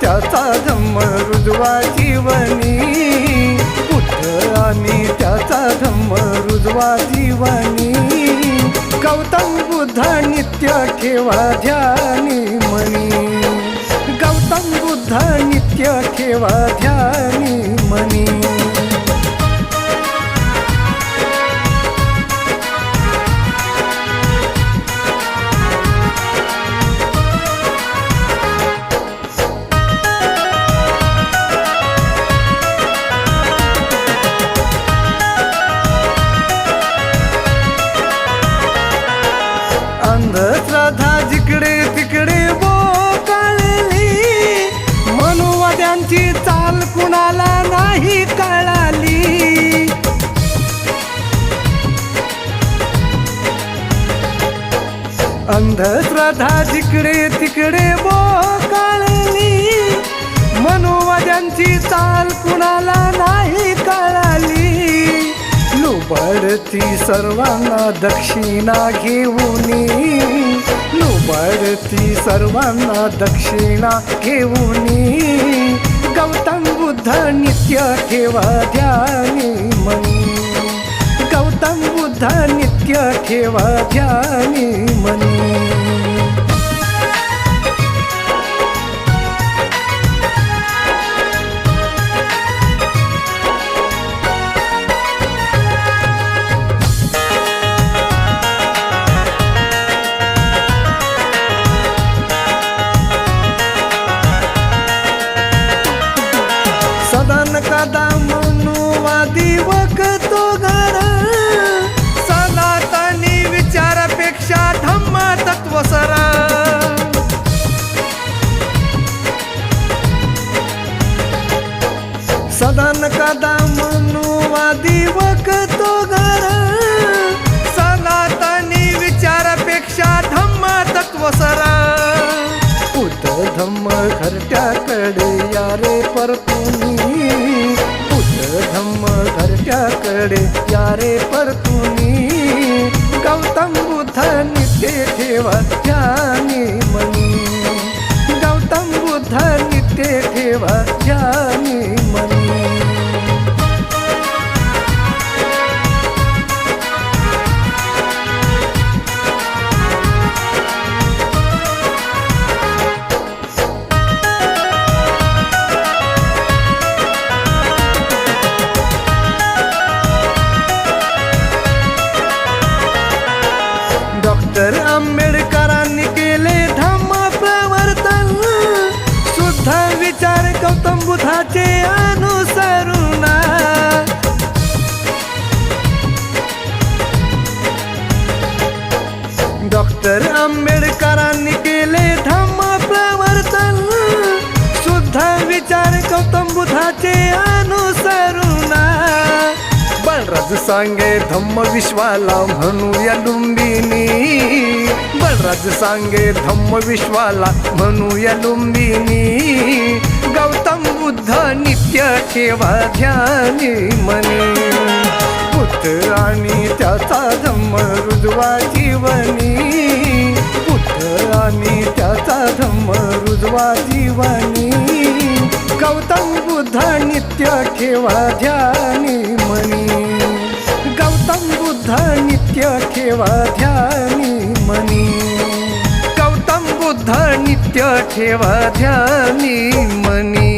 त्याचा धम्म रुजवा जीवनी पुत्र आणि त्याचा धम्म रुजवा जीवनी गौतम बुद्ध नित्य ठेवा ध्यानी मनी. गौतम बुद्ध नित्य ठेवा ध्यानी मनी. अंधश्रद्धा जिकडे तिकडे बोकाळली मनोवाद्यांची चाल कुणाला नाही कळाली. लुबडती सर्वांना दक्षिणा घेऊन. लुबडती सर्वांना दक्षिणा घेऊनी. गौतम बुद्ध नित्य ठेवा ध्यानी मनी. गौतम बुद्ध नित्य ठेवा ध्यानी मनी. सदन कदा मनुवादी वकतो घर. सनातनी विचारापेक्षा धम्म तत्व सरा. उत धम्म घरट्याकडे यारे परतुनी. उत धम्म घरट्याकडे यारे परतुनी. गौतम बुद्ध नित्य ठेवा ध्यानी मनी. गौतम बुद्ध नित्य ठेवा ध्यानी डॉक्टर आंबेडकरांनी केले धम्म प्रवर्तन. सुद्धा विचार गौतम बुद्धाचे अनुसरून. बळराज सांगे धम्म विश्वाला म्हणूया लुंबिनी. बळराज सांगे धम्म विश्वाला म्हणूया लुंबिनी. गौतम बुद्ध नित्य ठेवा ध्यानी मनी. पुत्र आणि त्याचा धम्म रुजवा जीवनी. पुत्र आणि त्याचा धम्म रुजवा जीवनी. गौतम बुद्ध नित्य ठेवा ध्यानी मनी. गौतम बुद्ध नित्य ठेवा ध्यानी मनी. गौतम बुद्ध नित्य ठेवा ध्यानी मनी.